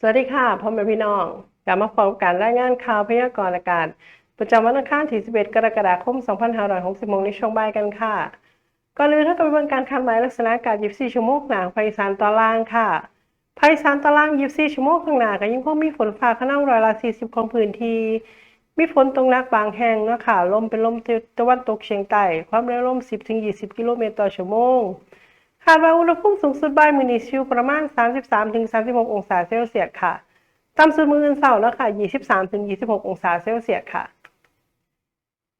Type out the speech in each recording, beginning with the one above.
สวัสดีค่ะพ่อแม่พี่น้องกลับมาพบกันรายงานข่าวพยากรณ์อากาศ ประจำวันอังคารที่ 11 กรกฎาคม 2560โมงในช่วงบ่ายกันค่ะ ก่อนอื่นถ้ากับเบิ่งการคาดหมายลักษณะอากาศ 24 ชั่วโมงหนาภาคอีสานตอนล่างค่ะภาคอีสานตอนล่าง 24 ชั่วโมงข้างหน้าก็ยังคงมีฝนฟ้าขนองร้อยละ 40 ของพื้นที่ มีฝนตกหนักบางแห่งนะค่ะลมเป็นลมตะวันตกเฉียงใต้ ความเร็วลม 10-20 กิโลเมตรต่อชั่วโมง คาดว่าอุณหภูมิสูงสุดบ่ายมื้อนี้อยู่ประมาณ 33-36 องศาเซลเซียสค่ะ ต่ำสุดมื้ออื่นเช้าแล้วค่ะ 23-26 องศาเซลเซียสค่ะ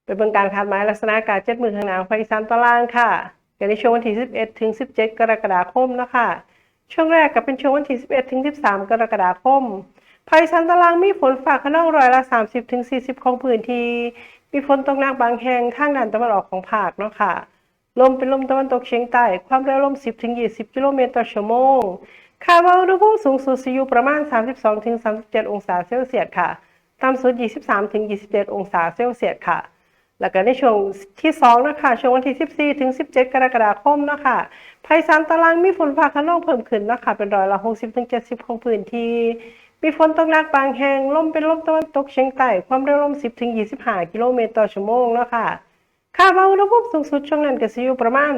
ไปเบิ่งการคาดหมายลักษณะอากาศ7มื้อข้างหนาของภาคอีสานตอนล่างค่ะกันในช่วงวันที่ 11 ถึง 17 กรกฎาคมนะคะ ช่วงแรกก็เป็นช่วงวันที่ 11 ถึง 13 กรกฎาคมภาคอีสานตอนล่างมีฝนฟ้าขนองร้อยละ 30 ถึง 40 ของพื้นที่ มีฝนตกหนักบางแห่งทางด้านตะวันออกของภาคเนาะค่ะ ลมเป็นลมตะวันตกเฉียงใต้ ความเร็วลม 10-20 กิโลเมตรต่อชั่วโมงคาดว่าอุณหภูมิสูงสุดจะอยู่ประมาณ 32-37 องศาเซลเซียสค่ะ ต่ำสุด 23-27 องศาเซลเซียสค่ะ แล้วก็ในช่วงที่ 2 นะคะ ช่วงวันที่ 14-17 กรกฎาคมนะคะภาคอีสานตารางมีฝนฟ้าขนองเพิ่มขึ้นนะคะ เป็นร้อยละ 60-70 ของพื้นที่ มีฝนตกหนักบางแห่ง ลมเป็นลมตะวันตกเฉียงใต้ ความเร็วลม 10-25 กิโลเมตรต่อชั่วโมงนะค่ะ คาดว่าอุณหภูมิสูงสุดช่วงนั้นก็สิอยู่ประมาณ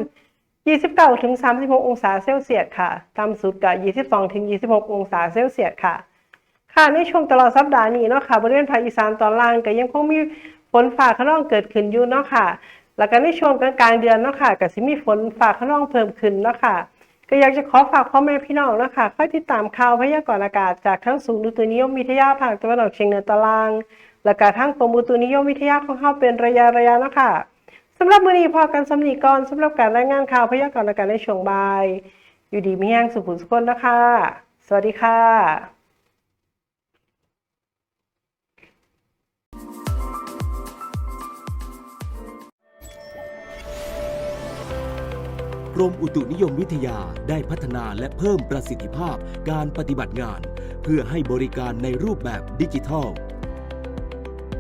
29ถึง36 องศาเซลเซียสค่ะ ต่ำสุดก็22ถึง26 องศาเซลเซียสค่ะ ค่ะ ในช่วงตลอดสัปดาห์นี้เนาะค่ะ บริเวณภาคอีสานตอนล่างก็ยังคงมีฝนฟ้าขนองเกิดขึ้นอยู่เนาะค่ะ แล้วก็ในช่วงกลางๆเดือนเนาะค่ะก็สิมีฝนฟ้าขนองเพิ่มขึ้นเนาะค่ะ ก็อยากจะขอฝากพ่อแม่พี่น้องเนาะค่ะคอยติดตามข่าวพยากรณ์อากาศจากทั้งศูนย์อุตุนิยมวิทยาภาคตะวันออกเฉียงเหนือตอนล่าง และก็ทั้งกรมอุตุนิยมวิทยาของเฮาเป็นระยะระยะเนาะค่ะ สำหรับมือนีพอกันสำนีก่อนสำหรับการรายงานข่าวพยากรณ์อากาศในช่วงบ่าย อยู่ดีมีแห้งสุขุมสุขคนนะคะ สวัสดีค่ะกรมอุตุนิยมวิทยาได้พัฒนาและเพิ่มประสิทธิภาพการปฏิบัติงาน เพื่อให้บริการในรูปแบบดิจิทัล